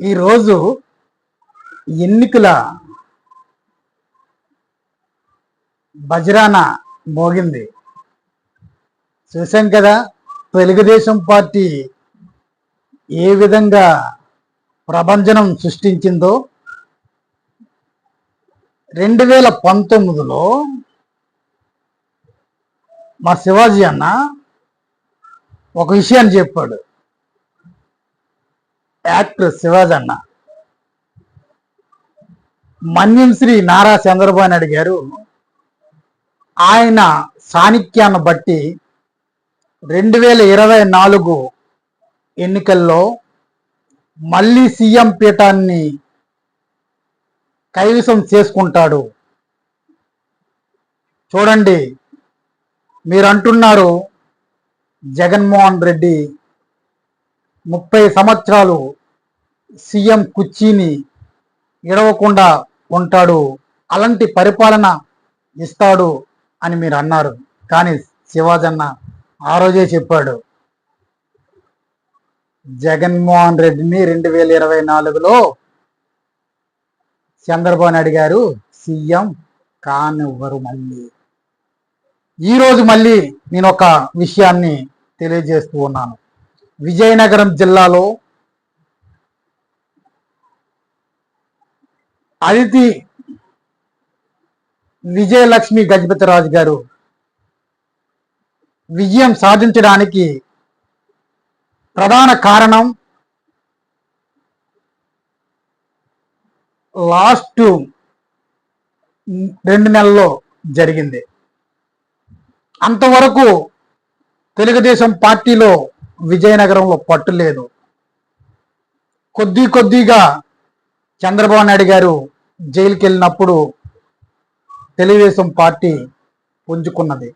ఈరోజు ఎన్నికల బజరాన మోగింది. చూసాం కదా తెలుగుదేశం పార్టీ ఏ విధంగా ప్రభంజనం సృష్టించిందో. రెండు వేల పంతొమ్మిదిలో మా శివాజీ అన్న ఒక విషయాన్ని చెప్పాడు. యాక్టర్ శివాజన్న మన్యం శ్రీ నారా చంద్రబాబు నాయుడు గారు ఆయన సాన్నిధ్యాన్ని బట్టి రెండు వేల ఇరవై నాలుగు ఎన్నికల్లో మళ్ళీ సీఎం పీఠాన్ని కైవసం చేసుకుంటాడు. చూడండి మీరు అంటున్నారు జగన్మోహన్ రెడ్డి ముప్పై సంవత్సరాలు సీఎం కుర్చీని ఇడవకుండా ఉంటాడు అలాంటి పరిపాలన ఇస్తాడు అని మీరు అన్నారు. కానీ శివాజన్న ఆ రోజే చెప్పాడు జగన్మోహన్ రెడ్డిని రెండు వేల ఇరవై నాలుగులో చంద్రబాబు నాయుడు గారు సీఎం కానివ్వరు మళ్ళీ. ఈరోజు మళ్ళీ నేను ఒక విషయాన్ని తెలియజేస్తూ ఉన్నాను. విజయనగరం జిల్లాలో అదితి విజయలక్ష్మి గజపతిరాజు గారు విజయం సాధించడానికి ప్రధాన కారణం లాస్ట్ రెండు నెలల్లో జరిగింది. అంతవరకు తెలుగుదేశం పార్టీలో విజయనగరంలో పట్టు లేదు. కొద్ది కొద్దిగా చంద్రబాబు నాయుడు గారు జైలుకి వెళ్ళినప్పుడు తెలుగుదేశం పార్టీ పుంజుకున్నది.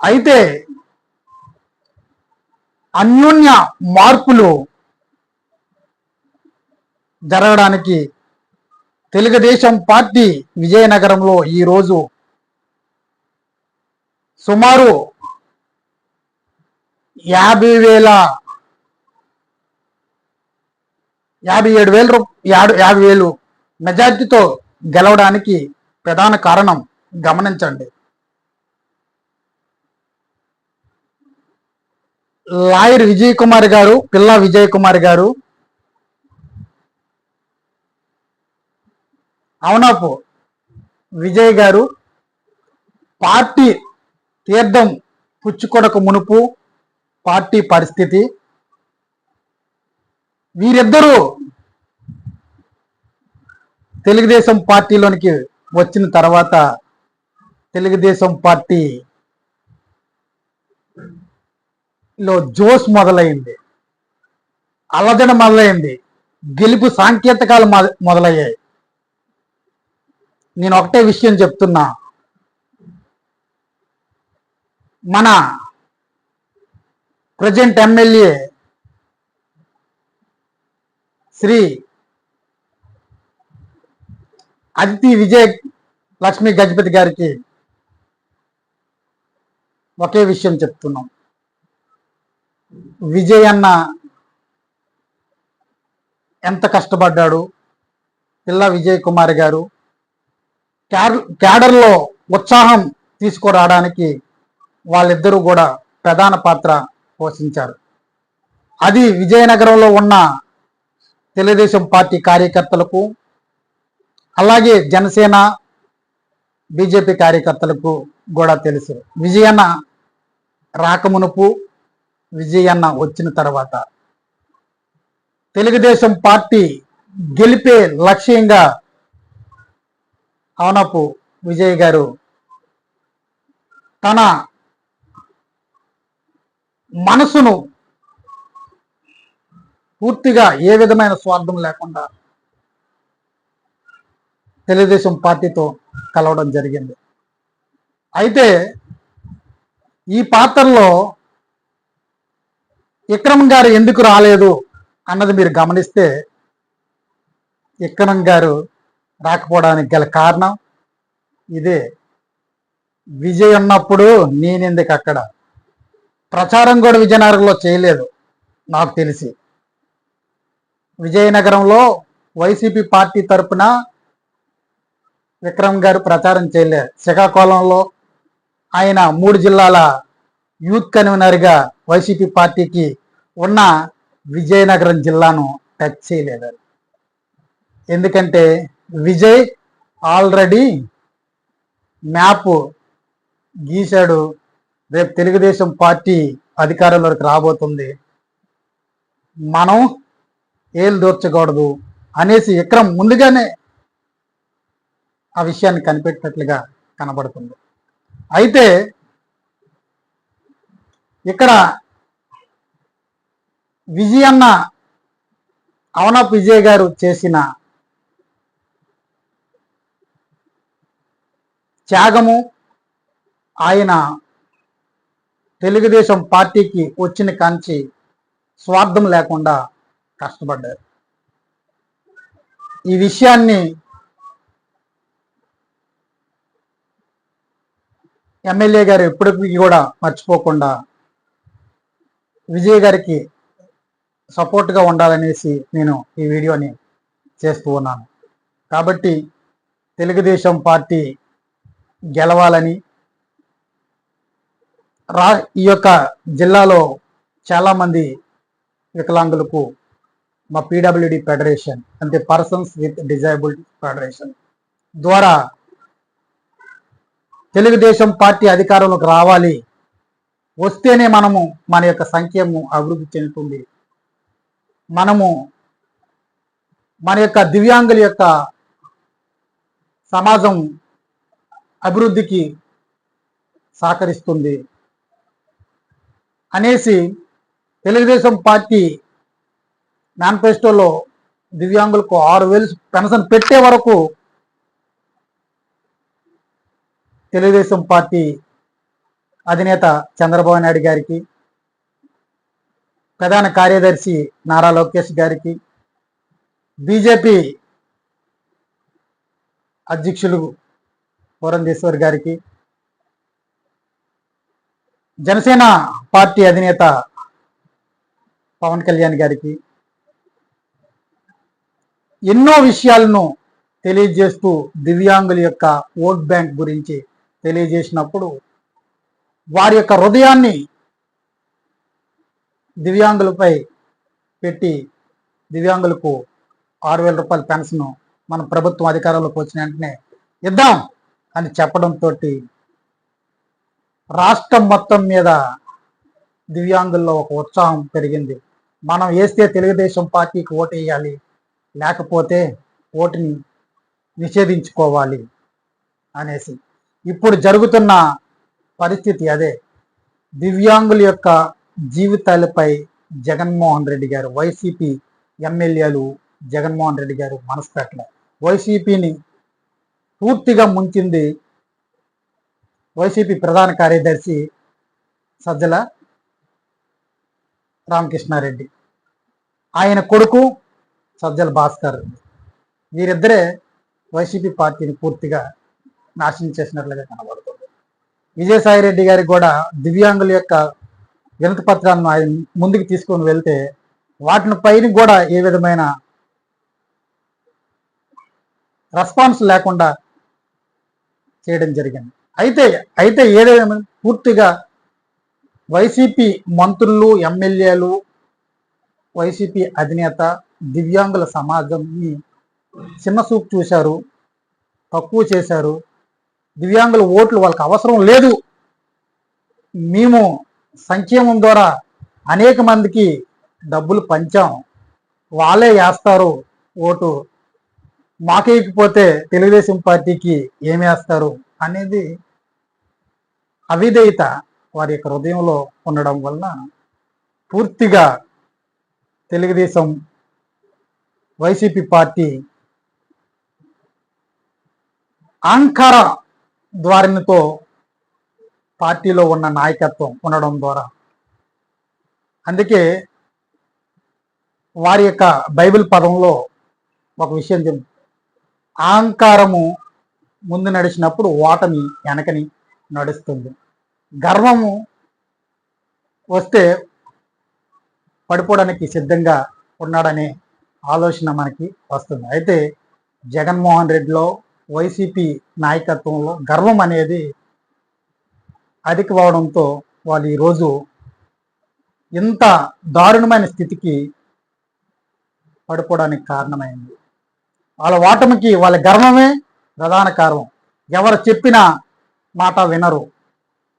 అయితే అన్యోన్య మార్పులు జరగడానికి తెలుగుదేశం పార్టీ విజయనగరంలో ఈరోజు సుమారు యాభై వేల యాభై ఏడు వేల యాభై యాభై వేలు మెజార్టీతో గెలవడానికి ప్రధాన కారణం గమనించండి. లాయర్ విజయ్ కుమార్ గారు పిల్ల విజయ్ కుమార్ గారు అవునాపు విజయ్ గారు పార్టీ తీర్థం పుచ్చుకొనక మునుపు పార్టీ పరిస్థితి వీరిద్దరూ తెలుగుదేశం పార్టీలోనికి వచ్చిన తర్వాత తెలుగుదేశం పార్టీ లో జోష్ మొదలైంది. అలజడ మొదలైంది. గెలుపు సాంకేతికాలు మొదలయ్యాయి. నేను ఒకటే విషయం చెప్తున్నా. మన ప్రజెంట్ ఎమ్మెల్యే శ్రీ అదితి విజయ్ లక్ష్మీ గజపతి గారికి ఒకే విషయం చెప్తున్నాం. విజయ్ అన్న ఎంత కష్టపడ్డాడు? పిల్ల విజయ్ కుమార్ గారు క్యాడర్ క్యాడర్లో ఉత్సాహం తీసుకురావడానికి వాళ్ళిద్దరూ కూడా ప్రధాన పాత్ర పోషించారు. అది విజయనగరంలో ఉన్న తెలుగుదేశం పార్టీ కార్యకర్తలకు అలాగే జనసేన బీజేపీ కార్యకర్తలకు కూడా తెలుసు. విజయన్న రాకమునుపు విజయన్న వచ్చిన తర్వాత తెలుగుదేశం పార్టీ గెలిపే లక్ష్యంగా అవనపు విజయ్ గారు తన మనసును పూర్తిగా ఏ విధమైన స్వార్థం లేకుండా తెలుగుదేశం పార్టీతో కలవడం జరిగింది. అయితే ఈ పాత్రలో విక్రమ్ గారు ఎందుకు రాలేదు అన్నది మీరు గమనిస్తే విక్రమ్ గారు రాకపోవడానికి గల కారణం ఇదే. విజయ్ ఉన్నప్పుడు నేనెందుకు అక్కడ? ప్రచారం కూడా విజయనగరంలో చేయలేదు నాకు తెలిసి. విజయనగరంలో వైసీపీ పార్టీ తరపున విక్రమ్ గారు ప్రచారం చేయలేరు. శ్రీకాకుళంలో ఆయన మూడు జిల్లాల యూత్ కన్వీనర్గా వైసీపీ పార్టీకి ఉన్న విజయనగరం జిల్లాను టచ్ చేయలేదు. ఎందుకంటే విజయ్ ఆల్రెడీ మ్యాప్ గీశాడు. రేపు తెలుగుదేశం పార్టీ అధికారంలోకి రాబోతుంది. మనం ఏలు దూర్చకూడదు అనేసి విక్రమ్ ముందుగానే ఆ విషయాన్ని కనిపెట్టినట్లుగా కనబడుతుంది. అయితే ఇక్కడ విజయన్న అవనప్ విజయ్ గారు చేసిన త్యాగము ఆయన తెలుగుదేశం పార్టీకి వచ్చిన కాంచి స్వార్థం లేకుండా కష్టపడ్డారు. ఈ విషయాన్ని ఎమ్మెల్యే గారు ఎప్పటికీ కూడా మర్చిపోకుండా విజయ్ గారికి సపోర్ట్గా ఉండాలనేసి నేను ఈ వీడియోని చేస్తూ ఉన్నాను. కాబట్టి తెలుగుదేశం పార్టీ గెలవాలని రా ఈ యొక్క జిల్లాలో చాలామంది వికలాంగులకు మా పీడబ్ల్యూడి ఫెడరేషన్ అంటే పర్సన్స్ విత్ డిజైబుల్డ్ ఫెడరేషన్ ద్వారా తెలుగుదేశం పార్టీ అధికారంలోకి రావాలి. వస్తేనే మనము మన యొక్క సంఖ్యము అభివృద్ధి చెందుతుంది. మనము మన యొక్క దివ్యాంగుల యొక్క సమాజం అభివృద్ధికి సహకరిస్తుంది అనేసి తెలుగుదేశం పార్టీ మేనిఫెస్టోలో దివ్యాంగులకు ఆరు వేలు పెన్షన్ పెట్టే వరకు తెలుగుదేశం పార్టీ అధినేత చంద్రబాబు నాయుడు గారికి ప్రధాన కార్యదర్శి నారా లోకేష్ గారికి బీజేపీ అధ్యక్షులు పురంధేశ్వర్ గారికి జనసేన పార్టీ అధినేత పవన్ కళ్యాణ్ గారికి ఎన్నో విషయాలను తెలియజేస్తూ దివ్యాంగుల యొక్క ఓట్ బ్యాంక్ గురించి తెలియజేసినప్పుడు వారి యొక్క హృదయాన్ని దివ్యాంగులపై పెట్టి దివ్యాంగులకు ఆరు వేల రూపాయల పెన్షన్ మన ప్రభుత్వం అధికారంలోకి వచ్చిన వెంటనే ఇద్దాం అని చెప్పడంతో రాష్ట్రం మొత్తం మీద దివ్యాంగుల్లో ఒక ఉత్సాహం పెరిగింది. మనం వేస్తే తెలుగుదేశం పార్టీకి ఓటు వేయాలి లేకపోతే ఓటుని నిషేధించుకోవాలి అనేసి. ఇప్పుడు జరుగుతున్న పరిస్థితి అదే. దివ్యాంగుల యొక్క జీవితాలపై జగన్మోహన్ రెడ్డి గారు వైసీపీ ఎమ్మెల్యేలు జగన్మోహన్ రెడ్డి గారు మనసు పెట్టలే. వైసీపీని పూర్తిగా ముంచింది వైసీపీ ప్రధాన కార్యదర్శి సజ్జల రామకృష్ణారెడ్డి. ఆయన కొడుకు సజ్జల భాస్కర్ వీరిద్దరే వైసీపీ పార్టీని పూర్తిగా నాశనం చేసినట్లుగా కనబడుతుంది. విజయసాయి రెడ్డి గారికి కూడా దివ్యాంగుల యొక్క వినతి పత్రాలను ఆయన ముందుకు తీసుకొని వెళ్తే వాటిని పైన కూడా ఏ విధమైన రెస్పాన్స్ లేకుండా చేయడం జరిగింది. అయితే అయితే ఏదైనా పూర్తిగా వైసీపీ మంత్రులు ఎమ్మెల్యేలు వైసీపీ అధినేత దివ్యాంగుల సమాజంని చిన్న చూపు చూశారు తక్కువ చేశారు. దివ్యాంగుల ఓట్లు వాళ్ళకి అవసరం లేదు. మేము సంక్షేమం ద్వారా అనేక మందికి డబ్బులు పంచాం. వాళ్ళే వేస్తారు ఓటు. మాకేయకపోతే తెలుగుదేశం పార్టీకి ఏమి వేస్తారు అనేది అవిధేయత వారి యొక్క హృదయంలో ఉండడం వలన పూర్తిగా తెలుగుదేశం వైసీపీ పార్టీ అహంకార ద్వారినితో పార్టీలో ఉన్న నాయకత్వం ఉండడం ద్వారా. అందుకే వారి యొక్క బైబిల్ పదంలో ఒక విషయం చెప్ అహంకారము ముందు నడిచినప్పుడు ఓటమి వెనకని నడుస్తుంది. గర్వము వస్తే పడిపోవడానికి సిద్ధంగా ఉన్నాడనే ఆలోచన మనకి వస్తుంది. అయితే జగన్మోహన్ రెడ్డిలో వైసీపీ నాయకత్వంలో గర్వం అనేది అధికమవడంతో వాళ్ళు ఈరోజు ఇంత దారుణమైన స్థితికి పడిపోవడానికి కారణమైంది. వాళ్ళ ఓటమికి వాళ్ళ గర్వమే ప్రధాన కారణం. ఎవరు చెప్పిన మాట వినరు.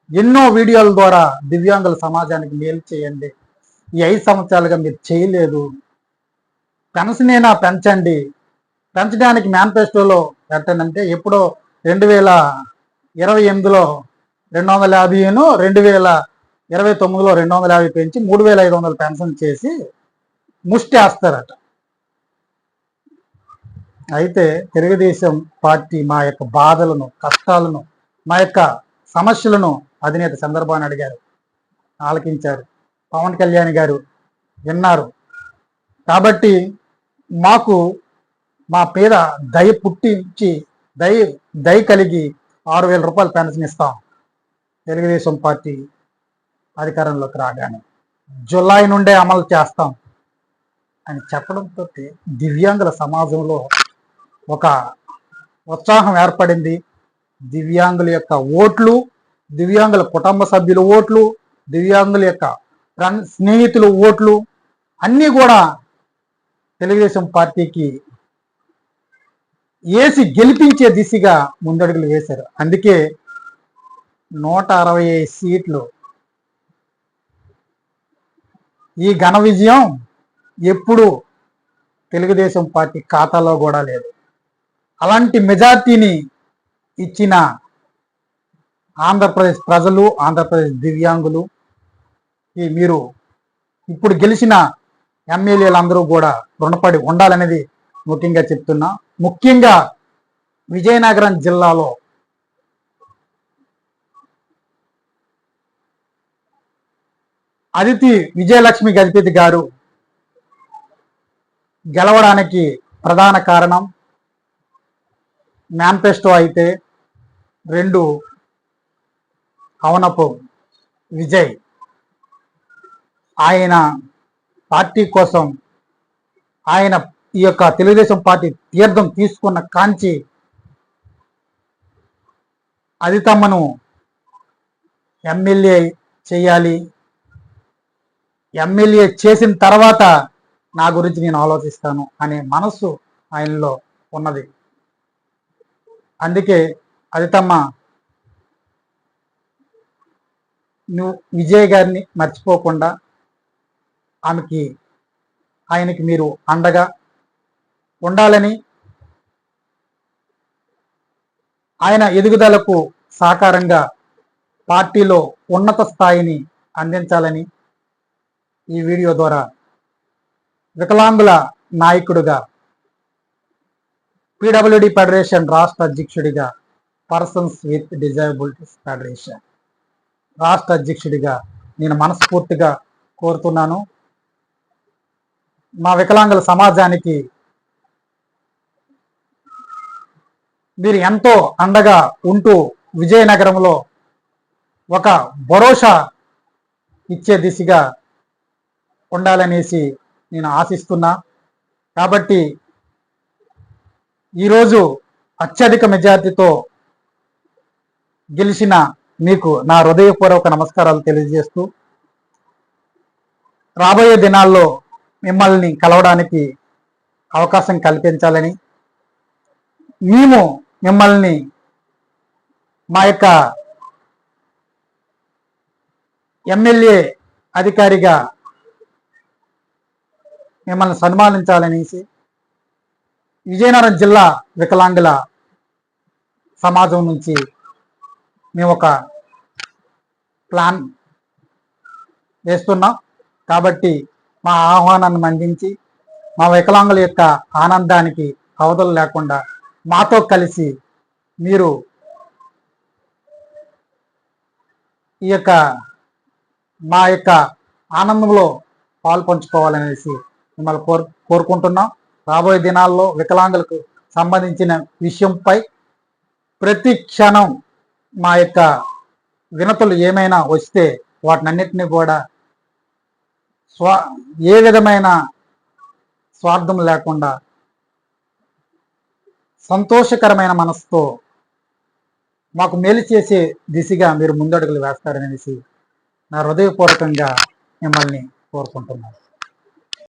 ఎన్నో వీడియోల ద్వారా దివ్యాంగుల సమాజానికి మేలు చేయండి. ఈ ఐదు సంవత్సరాలుగా మీరు చేయలేదు. పెన్షనేనా పెంచండి. పెంచడానికి మేనిఫెస్టోలో పెట్టండి అంటే ఎప్పుడో రెండు వేల ఇరవై ఎనిమిదిలో రెండు వందల యాభైను రెండు వేల ఇరవై తొమ్మిదిలో రెండు వందల యాభై పెంచి మూడు వేల ఐదు వందలు పెన్షన్ చేసి ముష్టేస్తారట. అయితే తెలుగుదేశం పార్టీ మా యొక్క బాధలను కష్టాలను మా యొక్క సమస్యలను అధినేత చంద్రబాబు నాయుడు గారు ఆలకించారు. పవన్ కళ్యాణ్ గారు విన్నారు. కాబట్టి మాకు మా పేద దయ పుట్టించి దయ దయ కలిగి ఆరు వేల రూపాయలు పెన్షన్ ఇస్తాం. తెలుగుదేశం పార్టీ అధికారంలోకి రాగానే జులై నుండే అమలు చేస్తాం అని చెప్పడంతో దివ్యాంగుల సమాజంలో ఒక ఉత్సాహం ఏర్పడింది. దివ్యాంగుల యొక్క ఓట్లు దివ్యాంగుల కుటుంబ సభ్యుల ఓట్లు దివ్యాంగుల యొక్క ఫ్రెండ్ స్నేహితుల ఓట్లు అన్నీ కూడా తెలుగుదేశం పార్టీకి ఏసి గెలిపించే దిశగా ముందడుగులు వేశారు. అందుకే నూట అరవై ఐదు సీట్లు. ఈ ఘన విజయం ఎప్పుడు తెలుగుదేశం పార్టీ ఖాతాలో కూడా లేదు. అలాంటి మెజార్టీని ఇచ్చిన ఆంధ్రప్రదేశ్ ప్రజలు ఆంధ్రప్రదేశ్ దివ్యాంగులు ఈ మీరు ఇప్పుడు గెలిచిన ఎమ్మెల్యేలందరూ కూడా రుణపడి ఉండాలనేది ముఖ్యంగా చెప్తున్నా. ముఖ్యంగా విజయనగరం జిల్లాలో అదితి విజయలక్ష్మి గజపతి గారు గెలవడానికి ప్రధాన కారణం మేనిఫెస్టో అయితే రెండు అవనపు విజయ్. ఆయన పార్టీ కోసం ఆయన ఈ యొక్క తెలుగుదేశం పార్టీ తీర్థం తీసుకున్న కాంచి అది తమను ఎమ్మెల్యే చేయాలి. ఎమ్మెల్యే చేసిన తర్వాత నా గురించి నేను ఆలోచిస్తాను అనే మనస్సు ఆయనలో ఉన్నది. అందుకే అది తమ్మ నువ్వు విజయ్ గారిని మర్చిపోకుండా ఆమెకి ఆయనకి మీరు అండగా ఉండాలని ఆయన ఎదుగుదలకు సహకారంగా పార్టీలో ఉన్నత స్థాయిని అందించాలని ఈ వీడియో ద్వారా వికలాంగుల నాయకుడిగా పిడబ్ల్యూడి ఫెడరేషన్ రాష్ట్ర అధ్యక్షుడిగా పర్సన్స్ విత్ డిజైబిలిటీస్ ఫెడరేషన్ రాష్ట్ర అధ్యక్షుడిగా నేను మనస్ఫూర్తిగా కోరుతున్నాను. మా వికలాంగుల సమాజానికి మీరు ఎంతో అండగా ఉంటూ విజయనగరంలో ఒక భరోసా ఇచ్చే దిశగా ఉండాలనేసి నేను ఆశిస్తున్నా. కాబట్టి ఈరోజు అత్యధిక మెజార్టీతో గెలిచిన మీకు నా హృదయపూర్వక నమస్కారాలు తెలియజేస్తూ రాబోయే దినాల్లో మిమ్మల్ని కలవడానికి అవకాశం కల్పించాలని మేము మిమ్మల్ని మా యొక్క ఎమ్మెల్యే అధికారిగా మిమ్మల్ని సన్మానించాలనేసి విజయనగరం జిల్లా వికలాంగుల సమాజం నుంచి మేము ఒక ప్లాన్ వేస్తున్నాం. కాబట్టి మా ఆహ్వానాన్ని మందించి మా వికలాంగుల యొక్క ఆనందానికి అవధులు లేకుండా మాతో కలిసి మీరు ఈ యొక్క మా యొక్క ఆనందంలో పాల్పంచుకోవాలనేసి మిమ్మల్ని కోరు కోరుకుంటున్నాం. రాబోయే దినాల్లో వికలాంగులకు సంబంధించిన విషయంపై ప్రతి క్షణం మా యొక్క వినతులు ఏమైనా వస్తే వాటినన్నిటినీ కూడా స్వా ఏ విధమైన స్వార్థం లేకుండా సంతోషకరమైన మనసుతో మాకు మేలు చేసే దిశగా మీరు ముందడుగులు వేస్తారనేసి నా హృదయపూర్వకంగా మిమ్మల్ని కోరుకుంటున్నాను.